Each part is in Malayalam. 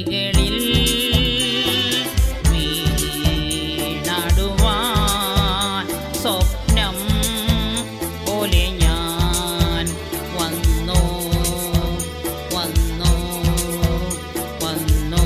കൈകളിൽ വീണാടുവാൻ സ്വപ്നം ഞാൻ വന്നു വന്നു വന്നു.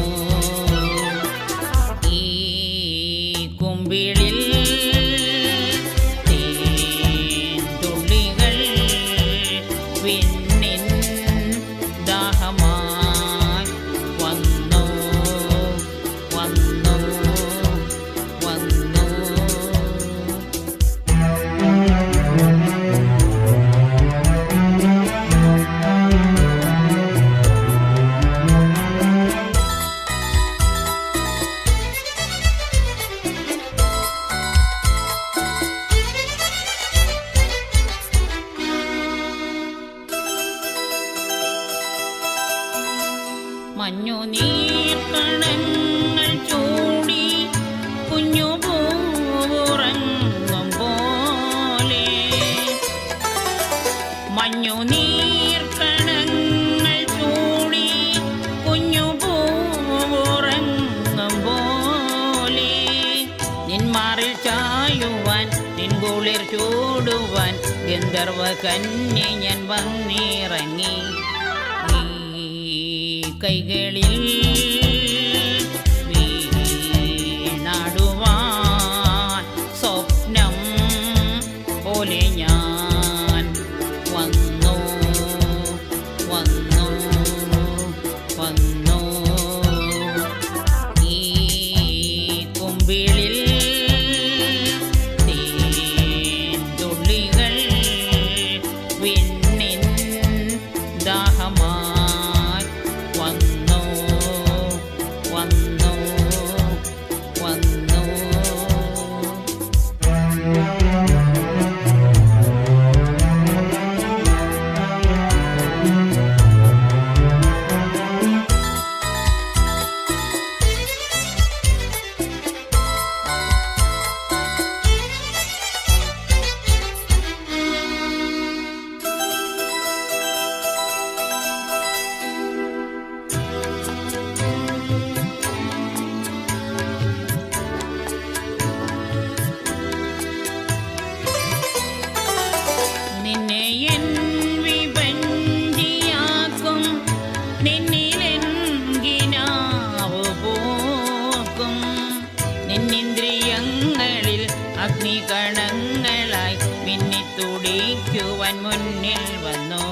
നിൻകുളിർ ചൂടുവാൻ ഗന്ധർവ കന്നി ഞാൻ വന്നിറങ്ങി. ഈ കൈകളിൽ വീണാടുവാൻ സ്വപ്നം പോലെ ഞാൻ വന്നു വന്നു വന്നു. ഈ കുമ്പിളിൽ ഐക്യുവാൻ മുന്നിൽ വന്നു